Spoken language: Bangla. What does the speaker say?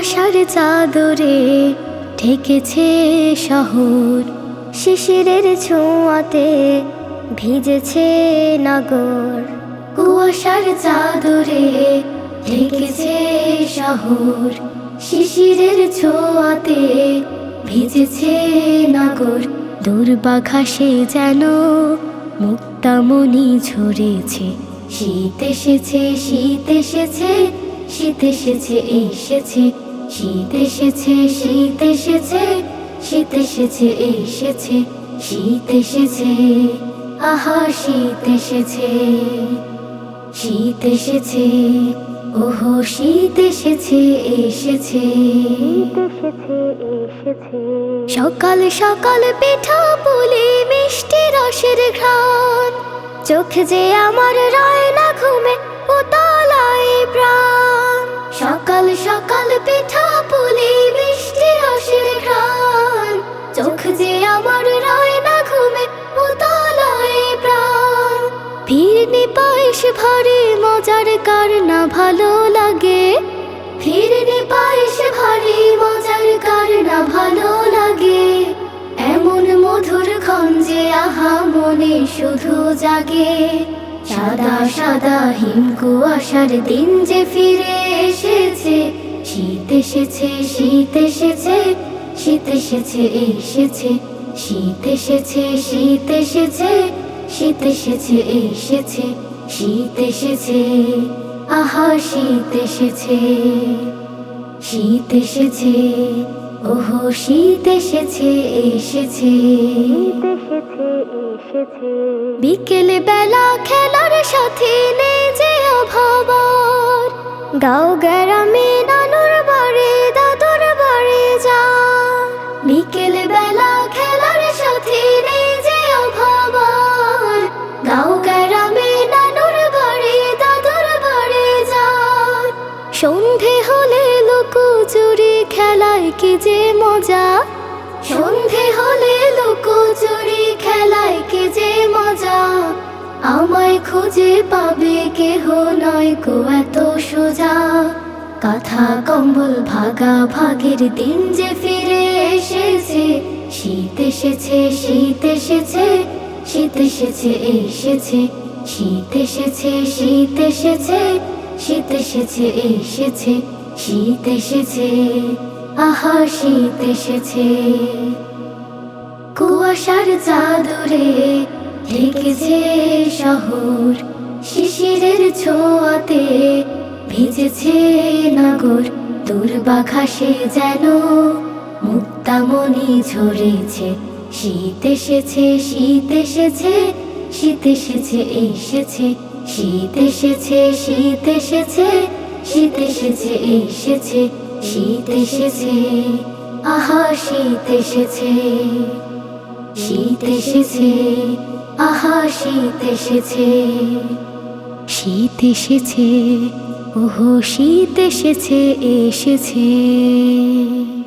কুয়াশার চাদরে ঢেকেছে শহর। শিশিরের ছোঁয়াতে ভিজেছে নগর। কুয়াশার চাদরে ঢেকেছে শহর। শিশিরের ছোঁয়াতে ভিজেছে নগর। দুর্বাঘাসে যেন মুক্তামণি ঝরেছে। শীত এসেছে শীত এসেছে শীত এসেছে এসেছে। শীত এসেছে শীত এসেছে শীত এসেছে এসেছে শীত এসেছে আহা শীত এসেছে শীত এসেছে ওহো শীত এসেছে এসেছে সকাল সকাল পিঠা পুলি মিষ্টি রসের ঘ্রাণ চোখ যে আমার রয় না ঘুমে উতলায় প্রাণ। সকাল সকাল পিঠা পুলি মিষ্টি রসের ঘ্রাণ। চোখ যে আমার রয় না ঘুমে, উতলায় প্রাণ। ফিরনি পায়েস ভরে, মজার কার না ভালো লাগে। ফিরনি পায়েস ভরে, মজার কার না ভালো লাগে। এমন মধুর খঞ্জে আহা মনে শুধু জাগে। সাদা সাদা হিম কুয়াশার দিন যে ফিরে এসেছে। শীত এসেছে শীত এসেছে শীত এসেছে এসেছে, শীত এসেছে শীত এসেছে শীত এসেছে এসেছে, শীত এসেছে, আহা শীত এসেছে শীত এসেছে ওহো শীত এসেছে এসেছে। বিকেলে বেলা খেলার সাথে নেই যে অভাব গাও গ্রামে সন্ধে হলে লুকোচুরি খেলায় কি যে মজা? সন্ধে হলে লুকোচুরি খেলায় কি যে মজা? আমায় খুঁজে পাবে কেহ নয় কো এত সোজা। কাঁথা কম্বল ভাগা ভাগের দিন যে ফিরে এসেছে, শীত এসেছে শীত এসেছে শীত এসেছে এসেছে, শীত এসেছে শীত এসেছে। শীত এসেছে এসেছে, শীত এসেছে, আহা, শীত এসেছে। কুয়াশার চাদরে ঢেকেছে শহর, শিশিরের ছোঁয়াতে ভিজেছে নগর, দুর্বাঘাসে যেন মুক্তামণি ঝরেছে। শীত এসেছে শীত এসেছে শীত এসেছে এসেছে শীত এসেছে শীত এসেছে শীত এসেছে এসেছে, শীত এসেছে। আহা, শীত এসেছে শীত এসেছে, আহা, শীত এসেছে। শীত এসেছে, ওহো, শীত এসেছে এসেছে।